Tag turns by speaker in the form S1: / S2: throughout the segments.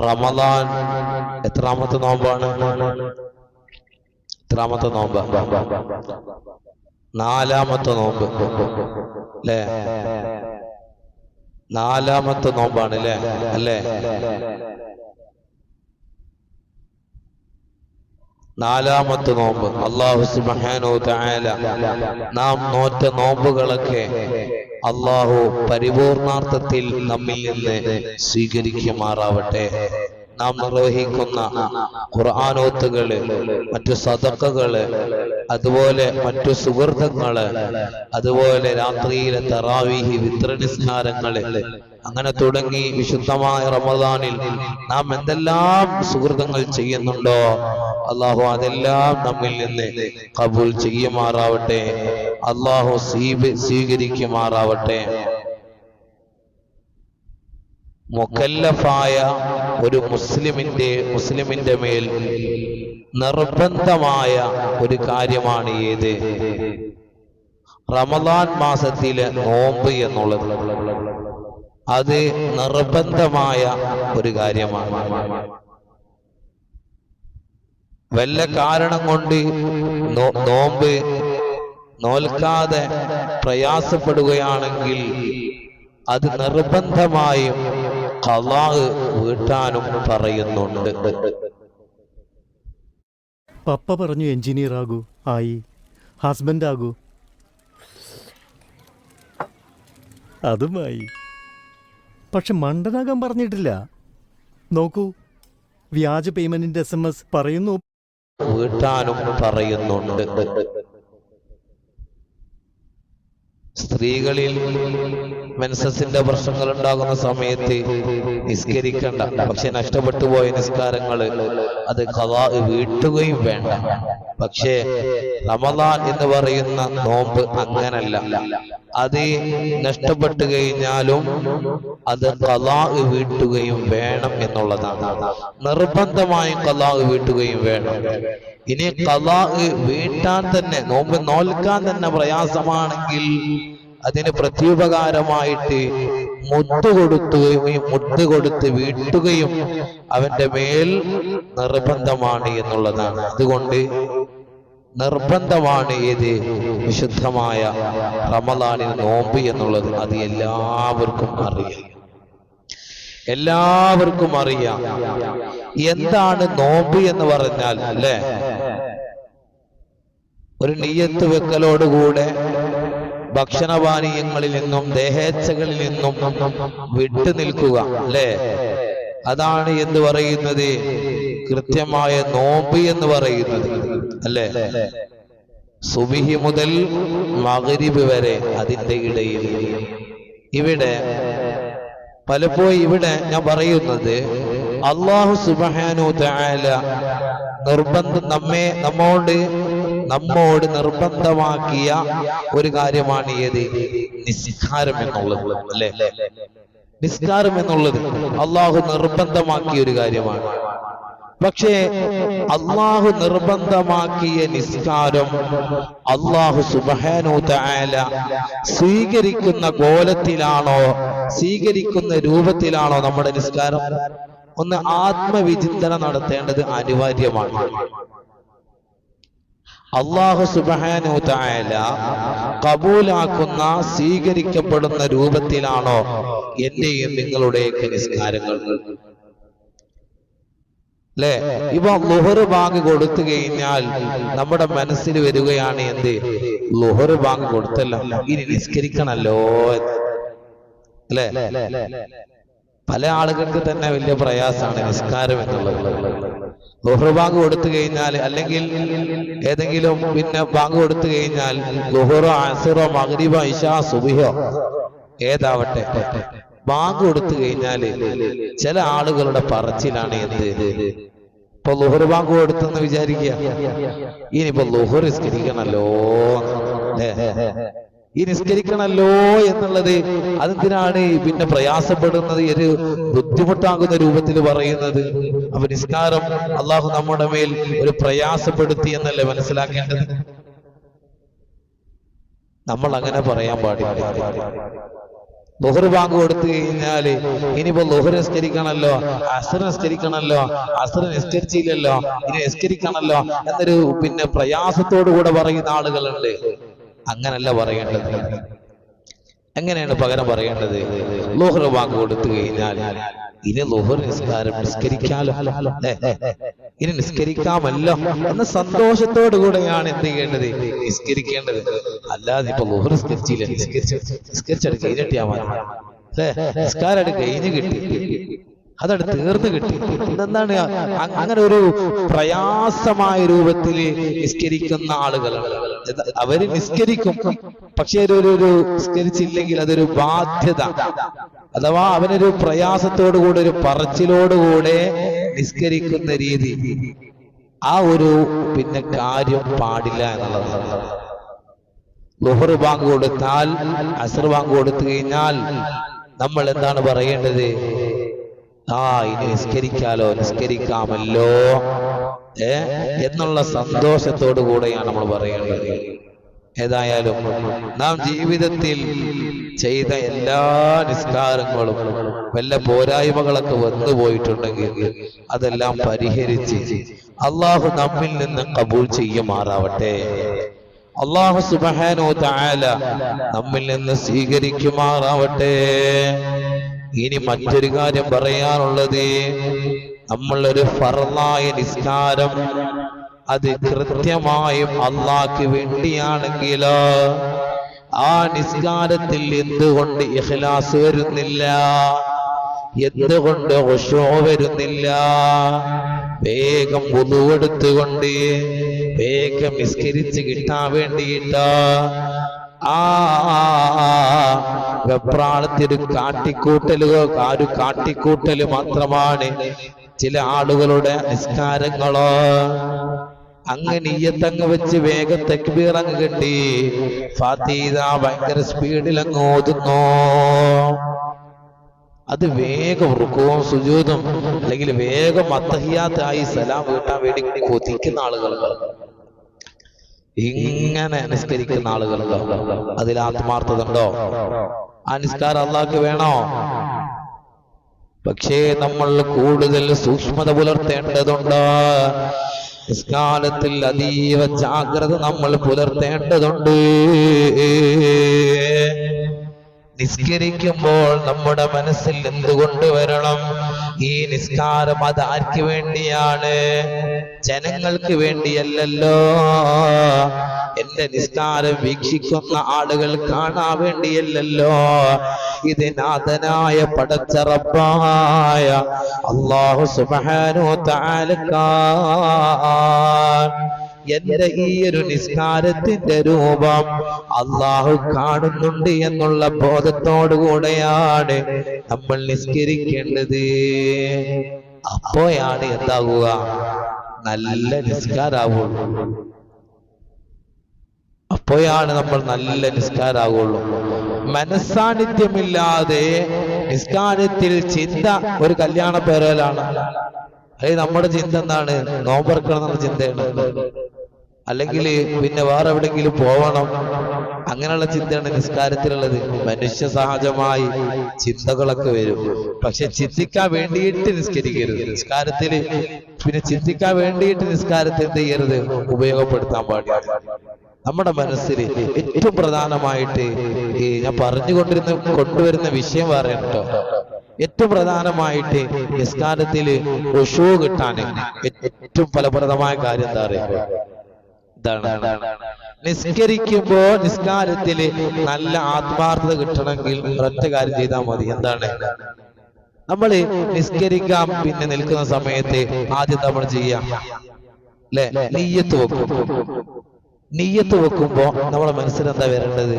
S1: റമദാൻ എത്രാമത്തെ നോമ്പാണ്? എത്രാമത്തെ നോമ്പ്? നാലാമത്തെ നോമ്പ്. അല്ലേ? നാലാമത്തെ നോമ്പാണ് അല്ലേ? അല്ലേ? നാലാമത്തെ നോമ്പ്. അള്ളാഹു സുബ്ഹാനഹു തആല നാം നോറ്റ നോമ്പുകളൊക്കെ അള്ളാഹു പരിപൂർണാർത്ഥത്തിൽ നമ്മിൽ നിന്ന് സ്വീകരിക്കുമാറാവട്ടെ. നാം നിർവഹിക്കുന്ന ഖുർആാനോത്തുകൾ മറ്റു സദക്കകൾ അതുപോലെ മറ്റു സുഹൃത്തുക്കൾ അതുപോലെ രാത്രിയിലെ തറാവീഹി വിത്രനിസ്കാരങ്ങൾ അങ്ങനെ തുടങ്ങി വിശുദ്ധമായ റമദാനിൽ നാം എന്തെല്ലാം സുഹൃത്തുക്കൾ ചെയ്യുന്നുണ്ടോ അള്ളാഹു അതെല്ലാം നമ്മിൽ നിന്ന് കബൂൽ ചെയ്യുമാറാവട്ടെ അള്ളാഹു സ്വീകരിക്കുമാറാവട്ടെ. മുക്കല്ലഫായ ഒരു മുസ്ലിമിന്റെ മുസ്ലിമിന്റെ മേൽ നിർബന്ധമായ ഒരു കാര്യമാണ് ഏത്? റമദാൻ മാസത്തിലെ നോമ്പ് എന്നുള്ളത്. അത് നിർബന്ധമായ ഒരു കാര്യമാണ്. വല്ല കാരണം കൊണ്ട് നോമ്പ് നോൽക്കാതെ പ്രയാസപ്പെടുകയാണെങ്കിൽ അത് നിർബന്ധമായും കലാഹ് വീട്ടാനും പറയുന്നുണ്ട്.
S2: പപ്പ പറഞ്ഞു എഞ്ചിനീയർ ആകൂ ആയി. ഹസ്ബൻഡ് ആകൂ. അതുമായി. പക്ഷെ മണ്ടനാകാൻ പറഞ്ഞിട്ടില്ല. നോക്കൂ വ്യാജ പേയ്മെന്റിന്റെ എസ് എം എസ് പറയുന്നു.
S1: വീട്ടാനും പറയുന്നുണ്ട്. സ്ത്രീകളിൽ മെൻസസിന്റെ പ്രശ്നങ്ങൾ ഉണ്ടാകുന്ന സമയത്ത് നിസ്കരിക്കണ്ട. പക്ഷെ നഷ്ടപ്പെട്ടു പോയ നിസ്കാരങ്ങൾ അത് കഥാ വീട്ടുകയും വേണ്ട. പക്ഷേ റമദാൻ എന്ന് പറയുന്ന നോമ്പ് അങ്ങനല്ല. അത് നഷ്ടപ്പെട്ടു കഴിഞ്ഞാലും അത് കലാ വീട്ടുകയും വേണം എന്നുള്ളതാണ്. നിർബന്ധമായും കലാ വീട്ടുകയും വേണം. ഇനി കലാ വീട്ടാൻ തന്നെ നോമ്പ് നോൽക്കാൻ തന്നെ പ്രയാസമാണെങ്കിൽ അതിന് പ്രത്യുപകാരമായിട്ട് മുത്ത് കൊടുത്തുകയും മുത്ത് കൊടുത്ത് വീട്ടുകയും അവന്റെ മേൽ നിർബന്ധമാണ് എന്നുള്ളതാണ്. അതുകൊണ്ട് നിർബന്ധമാണ് ഏത്? വിശുദ്ധമായ റമദാനിൽ നോമ്പ് എന്നുള്ളത് അത് എല്ലാവർക്കും അറിയാം. എല്ലാവർക്കും അറിയാം. എന്താണ് നോമ്പ് എന്ന് പറഞ്ഞാൽ അല്ലേ? ഒരു നീയത്ത് വെക്കലോടുകൂടെ ഭക്ഷണപാനീയങ്ങളിൽ നിന്നും ദേഹേച്ഛകളിൽ നിന്നും വിട്ടു നിൽക്കുക അല്ലേ? അതാണ് എന്ന് പറയുന്നത്? കൃത്യമായ നോമ്പ് എന്ന് പറയുന്നത് അല്ലേ? സുബിഹി മുതൽ മകരിബ് വരെ അതിന്റെ ഇടയിൽ. ഇവിടെ പലപ്പോഴും ഇവിടെ ഞാൻ പറയുന്നത് അള്ളാഹു സുബഹാനു നിർബന്ധം നമ്മെ നമ്മോട് നമ്മോട് നിർബന്ധമാക്കിയ ഒരു കാര്യമാണ് ഏത്? നിസ്കാരം എന്നുള്ളത് അല്ലെ? നിസ്കാരം എന്നുള്ളത് അള്ളാഹു നിർബന്ധമാക്കിയ ഒരു കാര്യമാണ്. പക്ഷേ അള്ളാഹു നിർബന്ധമാക്കിയ നിസ്കാരം അള്ളാഹു സുബാനു തആല സ്വീകരിക്കുന്ന കോലത്തിലാണോ സ്വീകരിക്കുന്ന രൂപത്തിലാണോ നമ്മുടെ നിസ്കാരം? ഒന്ന് ആത്മവിചിന്തനം നടത്തേണ്ടത് അനിവാര്യമാണ്. അള്ളാഹു സുബാനു തആല കബൂലാക്കുന്ന സ്വീകരിക്കപ്പെടുന്ന രൂപത്തിലാണോ എന്റെയും നിങ്ങളുടെയൊക്കെ നിസ്കാരങ്ങൾ? അല്ലേ ഇവ ലുഹർ ബാങ്ക് കൊടുത്തു കഴിഞ്ഞാൽ നമ്മുടെ മനസ്സിൽ വരികയാണ് എന്ത്? ലുഹർ ബാങ്ക് കൊടുത്തല്ലോ. ഇനി നിസ്കരിക്കണല്ലോ അല്ലെ പല ആളുകൾക്ക് തന്നെ വലിയ പ്രയാസമാണ് നിസ്കാരം എന്നുള്ളത്. ലുഹർ ബാങ്ക് കൊടുത്തു കഴിഞ്ഞാൽ അല്ലെങ്കിൽ ഏതെങ്കിലും പിന്നെ ബാങ്ക് കൊടുത്തു കഴിഞ്ഞാൽ ലുഹറോ ആസിറോ മകരീബോ ഇഷാ സുബിഹോ ഏതാവട്ടെ. ബാങ്ക് കൊടുത്തു കഴിഞ്ഞാൽ ചില ആളുകളുടെ പറച്ചിലാണ് എന്ത്? ഇപ്പൊ ലുഹർ ബാങ്ക് കൊടുത്തെന്ന് വിചാരിക്കുക. ഇനിയിപ്പോ ലുഹർ നിസ്കരിക്കണല്ലോ. ല്ലേ? ഈ നിസ്കരിക്കണല്ലോ എന്നുള്ളത് അതെന്തിനാണ് പിന്നെ പ്രയാസപ്പെടുന്നത്? ഒരു ബുദ്ധിമുട്ടാകുന്ന രൂപത്തിൽ പറയുന്നത്. അപ്പൊ നിസ്കാരം അള്ളാഹു നമ്മുടെ മേൽ ഒരു പ്രയാസപ്പെടുത്തി എന്നല്ലേ മനസ്സിലാക്കേണ്ടത്? നമ്മൾ അങ്ങനെ പറയാൻ പാടില്ല. ലുഹർ ബാങ്ക് കൊടുത്തു കഴിഞ്ഞാൽ ഇനിയിപ്പോ ലുഹർ നിസ്കരിക്കണല്ലോ അസർ നിസ്കരിക്കണല്ലോ അസർ നിസ്കരിച്ചില്ലല്ലോ ഇനി നിസ്കരിക്കണല്ലോ എന്നൊരു പിന്നെ പ്രയാസത്തോടു കൂടെ പറയുന്ന ആളുകളുണ്ട്. അങ്ങനല്ല പറയേണ്ടത്. എങ്ങനെയാണ് പകരം പറയേണ്ടത്? ലോഹർ ബാങ്ക് കൊടുത്തു കഴിഞ്ഞാൽ ഇനി ലോഹർ നിസ്കാരം നിസ്കരിക്കാലോ. ഇനി നിസ്കരിക്കാമല്ലോ എന്ന സന്തോഷത്തോടു കൂടെയാണ് എന്ത് ചെയ്യേണ്ടത്? നിസ്കരിക്കേണ്ടത്. അല്ലാതെ ഇപ്പൊ ലോഹർ നിസ്കരിച്ചില്ല. നിസ്കരിച്ചു മതി. അല്ലേ നിസ്കാരം കഴിഞ്ഞ് കിട്ടി. അതട് തീർന്നു കിട്ടി. എന്താണ് അങ്ങനെ ഒരു പ്രയാസമായ രൂപത്തിൽ നിസ്കരിക്കുന്ന ആളുകൾ അവർ നിസ്കരിക്കും. പക്ഷെ ഒരു ഒരു- ഒരു നിസ്കരിച്ചില്ലെങ്കിൽ അതൊരു ബാധ്യത. അഥവാ അവനൊരു പ്രയാസത്തോടുകൂടെ ഒരു പറച്ചിലോടുകൂടെ നിസ്കരിക്കുന്ന രീതി. ആ ഒരു പിന്നെ കാര്യം പാടില്ല എന്നുള്ളതാണ് ലുഹർ ബാങ്ക് കൊടുത്താൽ അസർ ബാങ്ക് കൊടുത്തു കഴിഞ്ഞാൽ നമ്മൾ എന്താണ് പറയേണ്ടത്? ആ ഇനി നിസ്കരിക്കാലോ നിസ്കരിക്കാമല്ലോ. ഏ? എന്നുള്ള സന്തോഷത്തോടു കൂടെയാണ് നമ്മൾ പറയേണ്ടത്. ഏതായാലും നാം ജീവിതത്തിൽ ചെയ്ത എല്ലാ നിസ്കാരങ്ങളും വല്ല പോരായ്മകളൊക്കെ വന്നു പോയിട്ടുണ്ടെങ്കിൽ അതെല്ലാം പരിഹരിച്ച് അള്ളാഹു നമ്മിൽ നിന്ന് കബൂൾ ചെയ്യുമാറാവട്ടെ. അള്ളാഹു സുബഹാനോ താല നമ്മിൽ നിന്ന് സ്വീകരിക്കുമാറാവട്ടെ. ഇനി മറ്റൊരു കാര്യം പറയാനുള്ളത് നമ്മൾ ഒരു ഫറലായ നിസ്കാരം അത് കൃത്യമായും അള്ളാക്ക് വേണ്ടിയാണെങ്കിലോ ആ നിസ്കാരത്തിൽ എന്തുകൊണ്ട് ഇഖ്ലാസ് വരുന്നില്ല? എന്തുകൊണ്ട് ഒഷോ വരുന്നില്ല? വേഗം ഉതുവെടുത്തുകൊണ്ട് വേഗം നിസ്കരിച്ച് കിട്ടാൻ വേണ്ടിയിട്ട്? ആ വെപ്രാളത്തിന് ആ ഒരു കാട്ടിക്കൂട്ടൽ മാത്രമാണ്. ചില ആളുകളുടെ നിസ്കാരങ്ങളോ. അങ്ങനെ ഈയത്തങ്ങ് വെച്ച് വേഗം തെക്കുബീർ അങ്ങ് കെട്ടി. ഫാത്തീത ഭയങ്കര സ്പീഡിൽ അങ്ങ് ഓതുന്നു. അത് വേഗം റുക്കവും സുജൂതും അല്ലെങ്കിൽ വേഗം അത്തഹിയാത്തായി സലാം വീട്ടാൻ വേണ്ടി കൊതിക്കുന്ന ആളുകളുണ്ട് ഇങ്ങനെ നിസ്കരിക്കുന്ന ആളുകളുണ്ടോ? അതിൽ ആത്മാർത്ഥത ഉണ്ടോ ആ നിസ്കാരം വേണോ? പക്ഷേ നമ്മൾ കൂടുതൽ സൂക്ഷ്മത പുലർത്തേണ്ടതുണ്ട്. നിസ്കാരത്തിൽ അതീവ ജാഗ്രത നമ്മൾ പുലർത്തേണ്ടതുണ്ട്. നിസ്കരിക്കുമ്പോൾ നമ്മുടെ മനസ്സിൽ എന്തുകൊണ്ട് വരണം? ഈ നിസ്കാരം അത് ആർക്ക് വേണ്ടിയാണ്? ജനങ്ങൾക്ക് വേണ്ടിയല്ലല്ലോ. എന്റെ നിസ്കാരം വീക്ഷിക്കുന്ന ആളുകൾ കാണാൻ വേണ്ടിയല്ലല്ലോ. ഇത് നാഥനായ പടച്ചറപ്പായ അള്ളാഹു സുബാനോ താലക്കാ എന്റെ ഈ ഒരു നിസ്കാരത്തിന്റെ രൂപം അള്ളാഹു കാണുന്നുണ്ട് എന്നുള്ള ബോധത്തോടു കൂടെയാണ് നമ്മൾ നിസ്കരിക്കേണ്ടത്. അപ്പോഴാണ് എന്താകുക നല്ല നിസ്കാരാവുള്ളൂ അപ്പോഴാണ് നമ്മൾ നല്ല നിസ്കാരാവുള്ളൂ മനസ്സാന്നിധ്യമില്ലാതെ നിസ്കാരത്തിൽ ചിന്ത ഒരു കല്യാണ പേരലാണ്. അല്ലെ നമ്മുടെ ചിന്ത എന്താണ്? നോമ്പറക്കണം എന്നുള്ള ചിന്തയാണ് അല്ലെങ്കിൽ പിന്നെ വേറെ എവിടെങ്കിലും പോവണം. അങ്ങനെയുള്ള ചിന്തയാണ് നിസ്കാരത്തിലുള്ളത്. മനുഷ്യ സഹജമായി ചിന്തകളൊക്കെ വരും. പക്ഷെ ചിന്തിക്കാൻ വേണ്ടിയിട്ട് നിസ്കരിക്കരുത്. നിസ്കാരത്തിൽ പിന്നെ ചിന്തിക്കാൻ വേണ്ടിയിട്ട് നിസ്കാരത്തെ എന്ത് ചെയ്യരുത്? ഉപയോഗപ്പെടുത്താൻ പാടില്ല. നമ്മുടെ മനസ്സിൽ ഏറ്റവും പ്രധാനമായിട്ട് ഈ ഞാൻ പറഞ്ഞുകൊണ്ടിരുന്ന കൊണ്ടുവരുന്ന വിഷയം പറയട്ടോ കേട്ടോ. ഏറ്റവും പ്രധാനമായിട്ട് നിസ്കാരത്തിൽ ഒഷു കിട്ടാൻ ഏറ്റവും ഫലപ്രദമായ കാര്യം എന്താ പറയുക ഇതാണ്. നിസ്കരിക്കുമ്പോ നിസ്കാരത്തിൽ നല്ല ആത്മാർത്ഥത കിട്ടണമെങ്കിൽ ഒറ്റ കാര്യം ചെയ്താൽ മതി. എന്താണ്? നമ്മൾ നിസ്കരിക്കാൻ പിന്നെ നിൽക്കുന്ന സമയത്ത് ആദ്യം നമ്മൾ ചെയ്യാം. അല്ലെ നെയ്യത്ത് വെക്കും. നെയ്യത്ത് വെക്കുമ്പോ നമ്മളെ മനസ്സിൽ എന്താ വരേണ്ടത്?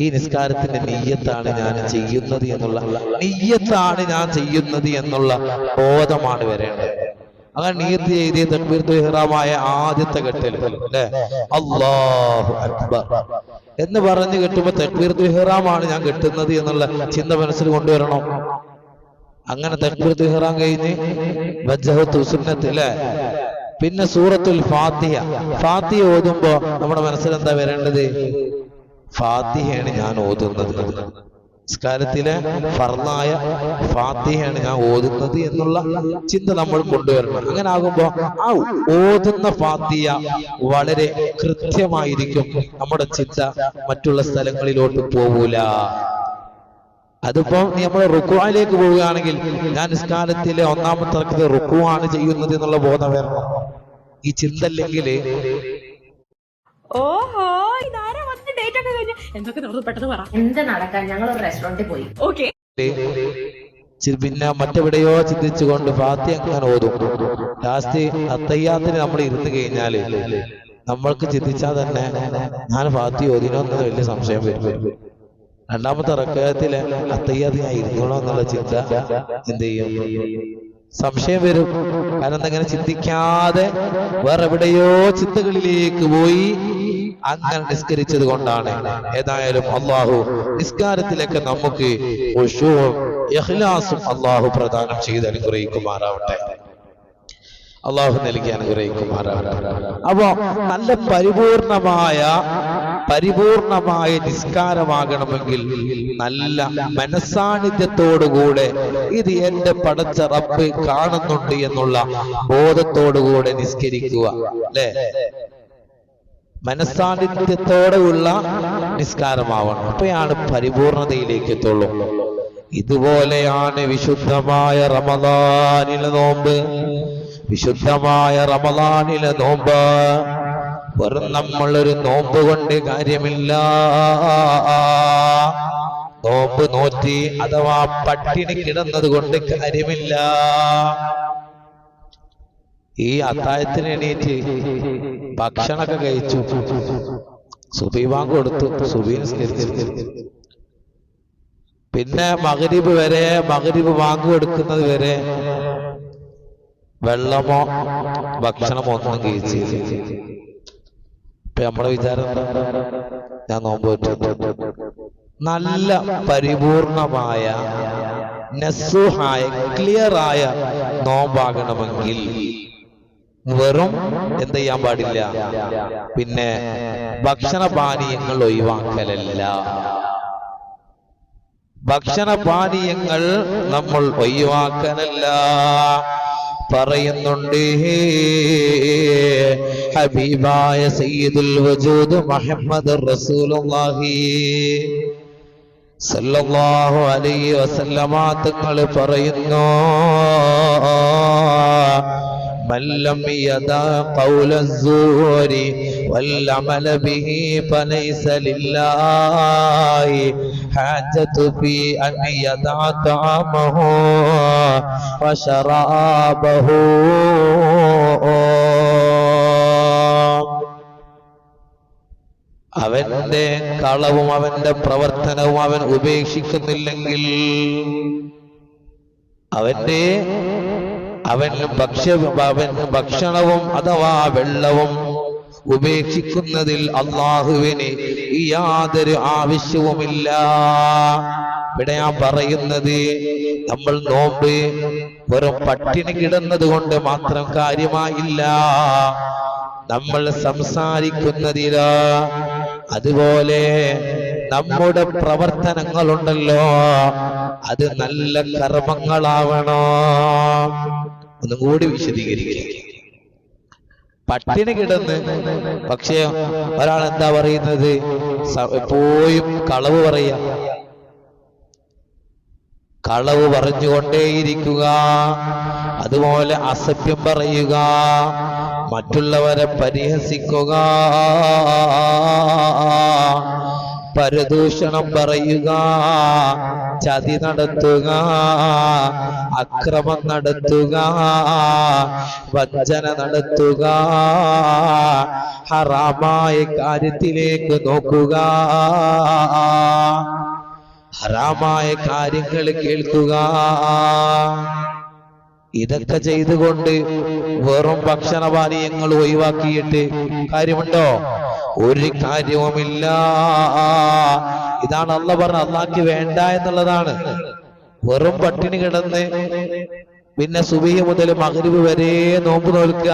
S1: ഈ നിസ്കാരത്തിന്റെ നെയ്യത്താണ് ഞാൻ ചെയ്യുന്നത് എന്നുള്ള. നെയ്യത്താണ് ഞാൻ ചെയ്യുന്നത് എന്നുള്ള ബോധമാണ് വരേണ്ടത്. അങ്ങനെ നീയത്ത് ചെയ്ത് തക്ബീർത്തുൽ ഇഹ്റാമായ ആദ്യത്തെ കെട്ടൽ അല്ലേ? അള്ളാഹു അക്ബർ. എന്ന് പറഞ്ഞു കെട്ടുമ്പോ തക്ബീർത്തുൽ ഇഹ്റാമാണ് ഞാൻ കെട്ടുന്നത് എന്നുള്ള ചിന്ത മനസ്സിൽ കൊണ്ടുവരണം. അങ്ങനെ തക്ബീർത്തുൽ ഇഹ്റാം കഴിഞ്ഞ് വജ്ജഹത്തു സുന്നത്ത് അല്ലേ? പിന്നെ സൂറത്തുൽ ഫാത്തിഹ. ഫാത്തിഹ ഓതുമ്പോ നമ്മുടെ മനസ്സിൽ എന്താ വരേണ്ടത്? ഫാത്തിഹയാണ് ഞാൻ ഓതുന്നത്. നിസ്കാരത്തിലെ ഫർദായ ഫാത്തിഹയാണ് ഞാൻ ഓതുന്നത് എന്നുള്ള ചിന്ത നമ്മൾ കൊണ്ടുവരണം. അങ്ങനെ ആകുമ്പോ ആ ഓതുന്ന ഫാത്തിയ വളരെ കൃത്യമായിരിക്കും. നമ്മുടെ ചിന്ത മറ്റുള്ള സ്ഥലങ്ങളിലോട്ട് പോകൂല അതിപ്പോ നമ്മൾ റുക്കുവായിലേക്ക് പോവുകയാണെങ്കിൽ ഞാൻ നിസ്കാരത്തിലെ ഒന്നാമത്തെ ഇറക്കത്തിൽ റുക്കുവാണ് ചെയ്യുന്നത് എന്നുള്ള ബോധം വരണം. ഈ ചിന്ത അല്ലെങ്കിൽ
S3: ഓഹോ. എന്തൊക്കെ നടന്നു? പെട്ടെന്ന് പറ.
S4: എന്ത് നടക്കാൻ? ഞങ്ങൾ ഒരു റെസ്റ്റോറന്റിൽ പോയി.
S3: ഓക്കെ
S1: പിന്നെ മറ്റെവിടെയോ ചിന്തിച്ചുകൊണ്ട് ഫാത്തി അങ്ങനെ ഓതും. ലാസ്റ്റ് അത്തയ്യാത്തിന് നമ്മൾ ഇരുന്ന് കഴിഞ്ഞാൽ നമ്മൾക്ക് ചിന്തിച്ചാൽ തന്നെ ഞാൻ ഫാത്തി ഓതിനോ എന്നത് വലിയ സംശയം വരും. രണ്ടാമത്തെ റക്കത്തിലെ അത്തയ്യാത്ത് ഞാൻ ഇരുന്നോളോ എന്നുള്ള ചിന്ത എന്ത് ചെയ്യും? സംശയം വരും. കാരണം അങ്ങനെ ചിന്തിക്കാതെ വേറെ എവിടെയോ ചിന്തകളിലേക്ക് പോയി അങ്ങനെ നിസ്കരിച്ചത് കൊണ്ടാണ്. ഏതായാലും അള്ളാഹു നിസ്കാരത്തിലൊക്കെ നമുക്ക് അള്ളാഹു പ്രദാനം ചെയ്ത് അനുഗ്രഹിക്കുമാറാവട്ടെ. അള്ളാഹു നൽകി അനുഗ്രഹിക്കുമാറാവട്ടെ. അപ്പോ നല്ല പരിപൂർണമായ പരിപൂർണമായ നിസ്കാരമാകണമെങ്കിൽ നല്ല മനസാന്നിധ്യത്തോടുകൂടെ ഇത് എന്റെ പടച്ച റബ്ബ് കാണുന്നുണ്ട് എന്നുള്ള ബോധത്തോടുകൂടെ നിസ്കരിക്കുക അല്ലേ? മനസാന്നിധ്യത്തോടെയുള്ള നിസ്കാരമാവണം. അപ്പോഴാണ് പരിപൂർണതയിലേക്ക് എത്തുള്ളൂ. ഇതുപോലെയാണ് വിശുദ്ധമായ റമദാനിലെ നോമ്പ്. വിശുദ്ധമായ റമദാനിലെ നോമ്പ്. വെറും നമ്മളൊരു നോമ്പ് കൊണ്ട് കാര്യമില്ല. നോമ്പ് നോറ്റി അഥവാ പട്ടിണി കിടന്നത് കൊണ്ട് കാര്യമില്ല. ഈ അത്തായത്തിന് എണീറ്റ് ഭക്ഷണമൊക്കെ കഴിച്ചു. സുബീവാൻ കൊടുത്തു. സുബീൻ പിന്നെ മകരിബ് വരെ മകരിബ് ബാങ്ക് കൊടുക്കുന്നത് വരെ വെള്ളമോ ഭക്ഷണമോ ഒന്നും കഴിച്ച് ഇപ്പൊ നമ്മളെ വിചാരം ഞാൻ നോമ്പ് നല്ല പരിപൂർണമായ നസുഹായ ക്ലിയർ ആയ നോമ്പാകണമെങ്കിൽ വെറും എന്ത് ചെയ്യാൻ പാടില്ല. പിന്നെ ഭക്ഷണ പാനീയങ്ങൾ ഒഴിവാക്കലല്ല. ഭക്ഷണ പാനീയങ്ങൾ നമ്മൾ ഒഴിവാക്കലല്ല. പറയുന്നുണ്ട്. ഹബീബായ സയ്യിദുൽ വജൂദ് മുഹമ്മദ് റസൂലുള്ളാഹി സല്ലല്ലാഹു അലൈഹി വസല്ലമ തങ്ങൾ പറയുന്നു. من لم يدع قول الزور والعمل به فليس لله حاجة في أن يدع طعامه وشرابه അവന്റെ കളവും അവന്റെ പ്രവർത്തനവും അവൻ ഉപേക്ഷിക്കുന്നില്ലെങ്കിൽ അവന്റെ അവൻ ഭക്ഷ്യ അവന് ഭക്ഷണവും അഥവാ വെള്ളവും ഉപേക്ഷിക്കുന്നതിൽ അള്ളാഹുവിന് യാതൊരു ആവശ്യവുമില്ല. ഇവിടെ ഞാൻ പറയുന്നത് നമ്മൾ നോമ്പ് വെറും പട്ടിണി കിടന്നത് കൊണ്ട് മാത്രം കാര്യമായില്ല. നമ്മൾ സംസാരിക്കുന്നതില അതുപോലെ നമ്മുടെ പ്രവർത്തനങ്ങളുണ്ടല്ലോ. അത് നല്ല കർമ്മങ്ങളാവണോ. ഒന്നും കൂടി വിശദീകരിക്കുക പട്ടിണി കിടന്ന് പക്ഷേ ഒരാൾ എന്താ പറയുന്നത്? എപ്പോഴും കളവ് പറയാ. കളവ് പറഞ്ഞുകൊണ്ടേയിരിക്കുക. അതുപോലെ അസഭ്യം പറയുക. മറ്റുള്ളവരെ പരിഹസിക്കുക. പരദൂഷണം പറയുക. ചതി നടത്തുക. അക്രമം നടത്തുക. വഞ്ചന നടത്തുക. ഹറാമായ കാര്യത്തിലേക്ക് നോക്കുക. ഹറാമായ കാര്യങ്ങൾ കേൾക്കുക. ഇതൊക്കെ ചെയ്തുകൊണ്ട് വെറും ഭക്ഷണപാനീയങ്ങൾ ഒഴിവാക്കിയിട്ട് കാര്യമുണ്ടോ? ഒരു കാര്യവുമില്ല. ഇതാണ് അല്ല പറഞ്ഞ അള്ളാക്ക് വേണ്ട എന്നുള്ളതാണ്. വെറും പട്ടിണി കിടന്ന് പിന്നെ സുബഹി മുതൽ മഗ്രിബ് വരെ നോമ്പ് നോൽക്കുക.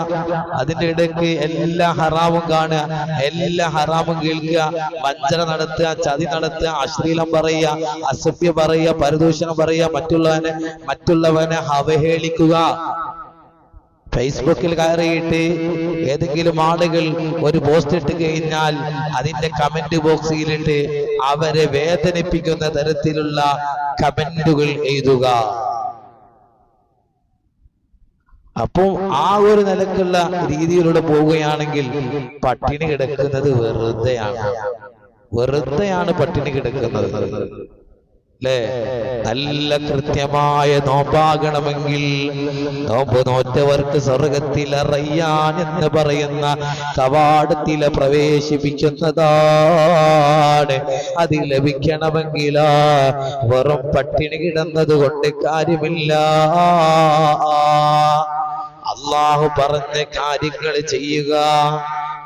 S1: അതിന്റെ ഇടയ്ക്ക് എല്ലാ ഹറാമും കാണുക എല്ലാ ഹറാമും കേൾക്കുക വഞ്ചന നടത്തുക ചതി നടത്തുക അശ്ലീലം പറയുക അസഭ്യം പറയുക പരദൂഷണം പറയുക മറ്റുള്ളവനെ മറ്റുള്ളവനെ അവഹേളിക്കുക. ഫേസ്ബുക്കിൽ കയറിയിട്ട് ഏതെങ്കിലും ആളുകൾ ഒരു പോസ്റ്റ് ഇട്ട് കഴിഞ്ഞാൽ അതിന്റെ കമന്റ് ബോക്സിലിട്ട് അവരെ വേദനിപ്പിക്കുന്ന തരത്തിലുള്ള കമന്റുകൾ എഴുതുക. അപ്പോൾ ആ ഒരു നിലക്കുള്ള രീതിയിലൂടെ പോവുകയാണെങ്കിൽ പട്ടിണി കിടക്കുന്നത് വെറുതെയാണ്. വെറുതെയാണ് പട്ടിണി കിടക്കുന്നത്. അല്ലേ നല്ല കൃത്യമായ നോമ്പാകണമെങ്കിൽ നോമ്പ് നോറ്റവർക്ക് സ്വർഗത്തിൽ അറിയാൻ എന്ന് പറയുന്ന കവാടത്തിലെ പ്രവേശിപ്പിക്കുന്നതാണ്. അത് ലഭിക്കണമെങ്കിൽ വെറും പട്ടിണി കിടന്നത് കൊണ്ട് കാര്യമില്ല. അള്ളാഹു പറഞ്ഞ കാര്യങ്ങൾ ചെയ്യുക.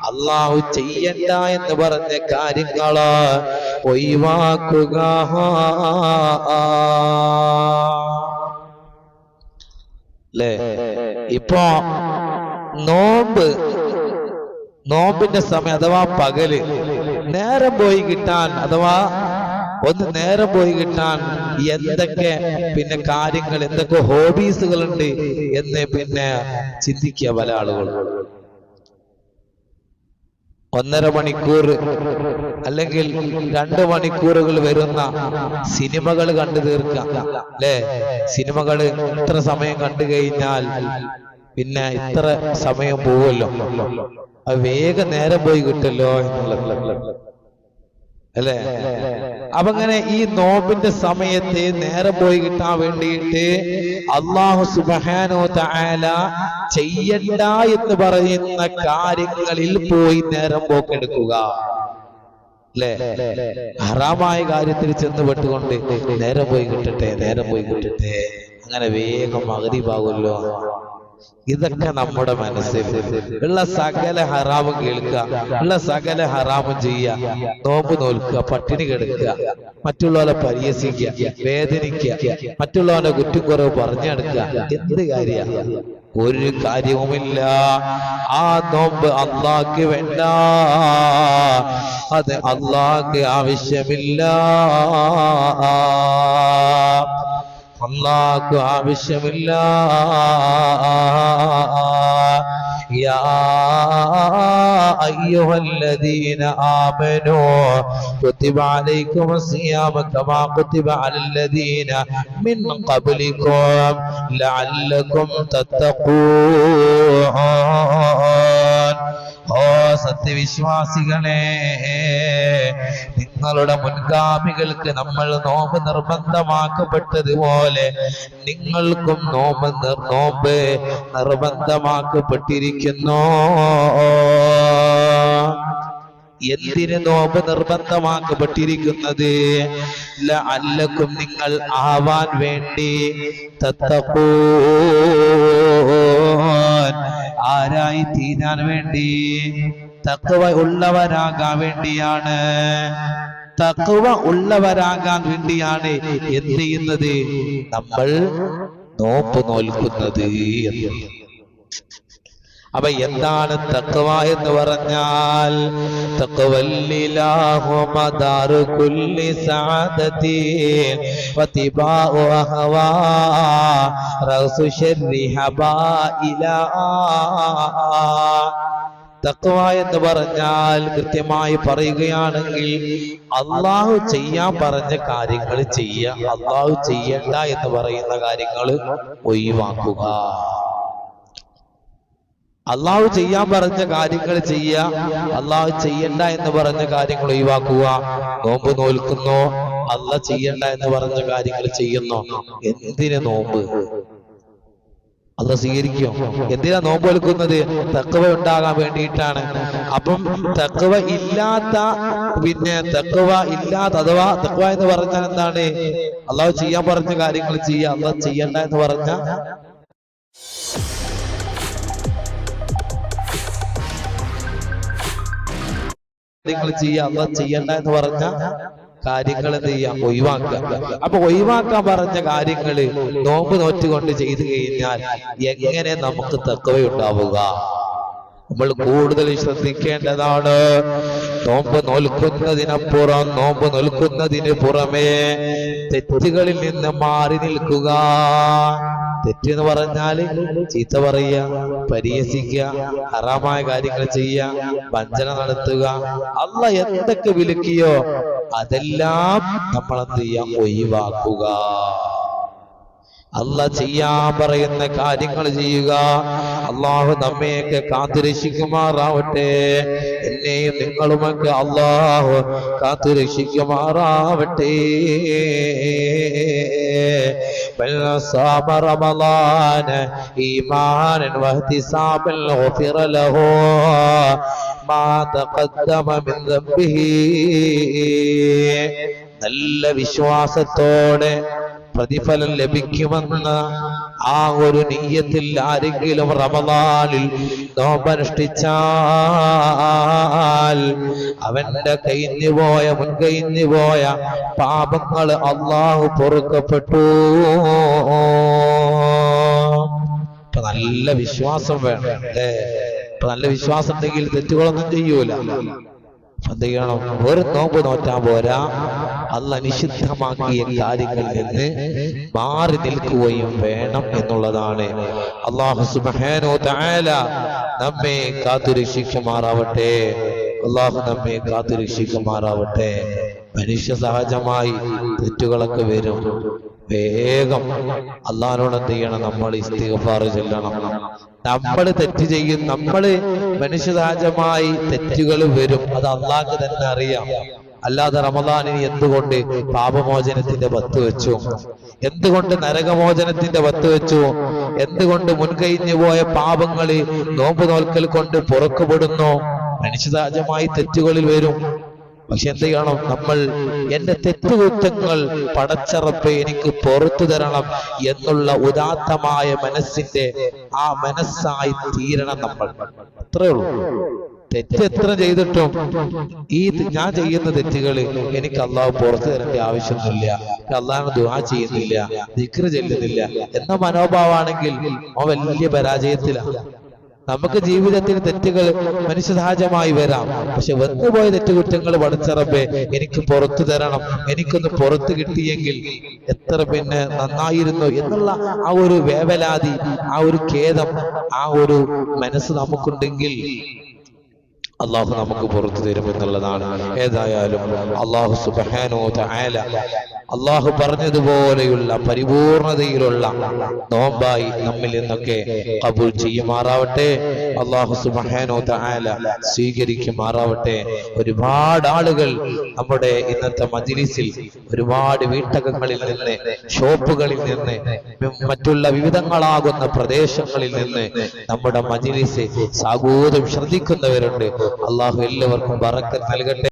S1: അള്ളാഹു ചെയ്യണ്ട എന്ന് പറഞ്ഞ കാര്യങ്ങൾ. ഒഴിവാക്കുക. അല്ലേ ഇപ്പോ നോമ്പ്. നോമ്പിന്റെ സമയം അഥവാ പകൽ. നേരം പോയി കിട്ടാൻ അഥവാ ഒന്ന് നേരം പോയി കിട്ടാൻ എന്തൊക്കെ പിന്നെ കാര്യങ്ങൾ എന്തൊക്കെ ഹോബീസുകളുണ്ട് എന്ന് പിന്നെ ചിന്തിക്കുക പല ആളുകളും. ഒന്നര മണിക്കൂർ അല്ലെങ്കിൽ രണ്ട് മണിക്കൂറുകൾ വരുന്ന സിനിമകൾ കണ്ടു തീർക്കാം അല്ലേ? സിനിമകൾ ഇത്ര സമയം കണ്ടു കഴിഞ്ഞാൽ പിന്നെ ഇത്ര സമയം പോവല്ലോ. വേഗം നേരം പോയി കിട്ടല്ലോ എന്നുള്ളത്. അല്ലേ? അങ്ങനെ ഈ നോമ്പിന്റെ സമയത്ത് നേരെ പോയി കിട്ടാൻ വേണ്ടിയിട്ട് അള്ളാഹു സുബഹാനോ താല ചെയ്യണ്ട എന്ന് പറയുന്ന കാര്യങ്ങളിൽ പോയി നേരം പോക്കെടുക്കുക. ഹറാമായ കാര്യത്തിൽ ചെന്ന് പെട്ടുകൊണ്ട് നേരം പോയി കിട്ടട്ടെ നേരം പോയി കിട്ടട്ടെ. അങ്ങനെ വേഗം മകരിവാകുമല്ലോ ഇതൊക്കെ നമ്മുടെ മനസ്സിൽ. ഉള്ള സകല ഹറാമും കേൾക്കുക ഉള്ള സകല ഹറാമും ചെയ്യുക നോമ്പ് നോൽക്കുക പട്ടിണി കിടക്കുക മറ്റുള്ളവരെ പരിഹസിക്കുക വേദനിക്കുക മറ്റുള്ളവരെ കുറ്റം കുറവ് പറഞ്ഞെടുക്കുക എന്ത് കാര്യ ഒരു കാര്യവുമില്ല. ആ നോമ്പ് അള്ളാക്ക് വേണ്ട. അത് അള്ളാക്ക് ആവശ്യമില്ല. അള്ളാഹ്ക്ക് ആവശ്യമില്ല യാ أيها الذين آمنوا كتب عليكم الصيام كما كتب على الذين من قبلكم لعلكم تتقون ഓ സത്യവിശ്വാസികളെ നിങ്ങളുടെ മുൻഗാമികൾക്ക് നമ്മൾ നോമ്പ് നിർബന്ധമാക്കപ്പെട്ടതുപോലെ നിങ്ങൾക്കും നോമ്പ് നോമ്പ് നിർബന്ധമാക്കപ്പെട്ടിരിക്കുന്നു. എന്തിന് നോമ്പ് നിർബന്ധമാക്കപ്പെട്ടിരിക്കുന്നത്? അല്ലക്കും നിങ്ങൾ ആവാൻ വേണ്ടി തത്തക്കൂൻ ആരായി തീരാൻ വേണ്ടി? തക്കവ ഉള്ളവരാകാൻ വേണ്ടിയാണ്. തക്കവ ഉള്ളവരാകാൻ വേണ്ടിയാണ് എന്ത് ചെയ്യുന്നത്? നമ്മൾ നോപ്പ് നോൽക്കുന്നത് അപ്പൊ എന്താണ് തക്കവ എന്ന് പറഞ്ഞാൽ തക്കുവ എന്ന് പറഞ്ഞാൽ കൃത്യമായി പറയുകയാണെങ്കിൽ അള്ളാഹു ചെയ്യാൻ പറഞ്ഞ കാര്യങ്ങൾ ചെയ്യുക അള്ളാഹു ചെയ്യണ്ട എന്ന് പറയുന്ന കാര്യങ്ങൾ ഒഴിവാക്കുക. അള്ളാഹു ചെയ്യാൻ പറഞ്ഞ കാര്യങ്ങൾ ചെയ്യുക അള്ളാഹു ചെയ്യണ്ട എന്ന് പറഞ്ഞ കാര്യങ്ങൾ ഒഴിവാക്കുക. നോമ്പ് നോൽക്കുന്നു അല്ല ചെയ്യണ്ട എന്ന് പറഞ്ഞ കാര്യങ്ങൾ ചെയ്യുന്നു? എന്തിനു നോമ്പ്? അല്ല സ്വീകരിക്കും? എന്തിനാ നോമ്പ് എടുക്കുന്നത് തക്കവ ഉണ്ടാകാൻ വേണ്ടിയിട്ടാണ്. അപ്പം തക്കവ ഇല്ലാത്ത പിന്നെ തക്കവ ഇല്ലാത്ത അഥവാ തക്കവ എന്ന് പറഞ്ഞാൽ എന്താണ്? അള്ളാഹു ചെയ്യാൻ പറഞ്ഞ കാര്യങ്ങൾ ചെയ്യുക. അള്ളാഹ് ചെയ്യണ്ട എന്ന് പറഞ്ഞ കാര്യങ്ങൾ ചെയ്യുക അല്ല ചെയ്യണ്ട എന്ന് പറഞ്ഞ കാര്യങ്ങൾ എന്ത് ചെയ്യാം? ഒഴിവാക്കുക. അപ്പൊ ഒഴിവാക്കാൻ പറഞ്ഞ കാര്യങ്ങൾ നോമ്പ് നോറ്റുകൊണ്ട് ചെയ്തു കഴിഞ്ഞാൽ എങ്ങനെ നമുക്ക് തക്കവയുണ്ടാവുക നമ്മൾ കൂടുതൽ ശ്രദ്ധിക്കേണ്ടതാണ്. നോമ്പ് നോൽക്കുന്നതിനപ്പുറം നോമ്പ് നോൽക്കുന്നതിന് പുറമേ തെറ്റുകളിൽ നിന്ന് മാറി നിൽക്കുക. തെറ്റ് എന്ന് പറഞ്ഞാൽ ചീത്ത പറയുക പരിഹസിക്കുക ഹറാമായ കാര്യങ്ങൾ ചെയ്യുക വഞ്ചന നടത്തുക അല്ല എന്തൊക്കെ വിലക്കിയോ അതെല്ലാം നമ്മൾ എന്ത് ചെയ്യാം? ഒഴിവാക്കുക. അല്ല ചെയ്യാൻ പറയുന്ന കാര്യങ്ങൾ ചെയ്യുക. അള്ളാഹു നമ്മയൊക്കെ കാത്തുരക്ഷിക്കുമാറാവട്ടെ. എന്നെയും നിങ്ങളുമൊക്കെ അള്ളാഹു കാത്തുരക്ഷിക്കുമാറാവട്ടെ. റമളാന ഈമാനൻ വഹ്തിസാബൻ ഗഫിറ ലഹു മാ തഖദ്ദമ മിൻ ദംബിഹി. നല്ല വിശ്വാസത്തോടെ പ്രതിഫലം ലഭിക്കുമെന്ന ആ ഒരു നീയത്തിൽ ആരെങ്കിലും റമദാനിൽ നോമ്പനുഷ്ഠിച്ചാൽ അവന്റെ കഴിഞ്ഞു പോയ മുൻകഴിഞ്ഞു പോയ പാപങ്ങൾ അള്ളാഹു പൊറുക്കപ്പെട്ടു. നല്ല വിശ്വാസം വേണം അല്ലേ? ഇപ്പൊ നല്ല വിശ്വാസം ഉണ്ടെങ്കിൽ തെറ്റുകളൊന്നും ചെയ്യൂല. എന്ത് ചെയ്യണം? വെറും നോമ്പ് നോറ്റാൻ പോരാ. അല്ല നിഷിദ്ധമാക്കിയ കാര്യങ്ങളിൽ നിന്ന് മാറി നിൽക്കുകയും വേണം എന്നുള്ളതാണ്. അള്ളാഹു സുബ്ഹാനഹു തആല നമ്മെ കാത്തുരക്ഷിക്കുമാറാവട്ടെ അള്ളാഹു നമ്മെ കാത്തുരക്ഷിക്കുമാറാവട്ടെ മനുഷ്യ സഹജമായി തെറ്റുകളൊക്കെ വരും. വേഗം അള്ളാഹിനോട് എന്ത് ചെയ്യണം? നമ്മൾ ഇസ്തിഗ്ഫാർ ചെല്ലണം. നമ്മൾ തെറ്റ് ചെയ്യും. നമ്മൾ മനുഷ്യസഹജമായി തെറ്റുകൾ വരും. അത് അള്ളാഹ് തന്നെ അറിയാം. അല്ലാതെ റമദാനിന് എന്തുകൊണ്ട് പാപമോചനത്തിന്റെ പത്ത് വെച്ചു? എന്തുകൊണ്ട് നരകമോചനത്തിന്റെ പത്ത് വെച്ചു? എന്തുകൊണ്ട് മുൻകഴിഞ്ഞു പോയ പാപങ്ങൾ നോമ്പ് നോൽക്കൽ കൊണ്ട് പുറക്കുപെടുന്നു? മനുഷ്യതാജമായി തെറ്റുകളിൽ വരും. പക്ഷെ എന്ത് ചെയ്യണം? നമ്മൾ എന്റെ തെറ്റുകുറ്റങ്ങൾ പടച്ചറപ്പ് എനിക്ക് പുറത്തു തരണം എന്നുള്ള ഉദാത്തമായ മനസ്സിന്റെ ആ മനസ്സായി തീരണം നമ്മൾ. അത്രേ ഉള്ളൂ. തെറ്റ് എത്ര ചെയ്തിട്ടും ഈ ഞാൻ ചെയ്യുന്ന തെറ്റുകൾ എനിക്ക് അള്ളാഹു പുറത്തു തരേണ്ട ആവശ്യമൊന്നുമില്ല. അള്ളാഹ് ദുആ ചെയ്യുന്നില്ല. നിക്ര ചെല്ലുന്നില്ല. എന്ന മനോഭാവമാണെങ്കിൽ അവൻ വലിയ പരാജയത്തിലാണ് നമുക്ക് ജീവിതത്തിൽ തെറ്റുകൾ മനുഷ്യസഹജമായി വരാം. പക്ഷെ വന്നുപോയ തെറ്റുകുറ്റങ്ങൾ പഠിച്ചറപ്പേ എനിക്ക് പുറത്തു തരണം. എനിക്കൊന്ന് പുറത്ത് കിട്ടിയെങ്കിൽ എത്ര പിന്നെ നന്നായിരുന്നു എന്നുള്ള ആ ഒരു വേവലാതി ആ ഒരു ഖേദം ആ ഒരു മനസ്സ് നമുക്കുണ്ടെങ്കിൽ അള്ളാഹു നമുക്ക് പുറത്തു തരും എന്നുള്ളതാണ്. ഏതായാലും അള്ളാഹു സുബാനോ ആല അള്ളാഹു പറഞ്ഞതുപോലെയുള്ള പരിപൂർണതയിലുള്ള നോമ്പായി നമ്മിൽ നിന്നൊക്കെ കബൂൽ ചെയ്യുമാറാവട്ടെ. അള്ളാഹു സുബഹാനോ താല സ്വീകരിക്കുമാറാവട്ടെ. ഒരുപാട് ആളുകൾ നമ്മുടെ ഇന്നത്തെ മജിലിസിൽ ഒരുപാട് വീട്ടകങ്ങളിൽ നിന്ന് ഷോപ്പുകളിൽ നിന്ന് മറ്റുള്ള വിവിധങ്ങളാകുന്ന പ്രദേശങ്ങളിൽ നിന്ന് നമ്മുടെ മജിലിസ് സാഗൂതം ശ്രദ്ധിക്കുന്നവരുണ്ട്. അള്ളാഹു എല്ലാവർക്കും ബറക്കത്ത് നൽകട്ടെ.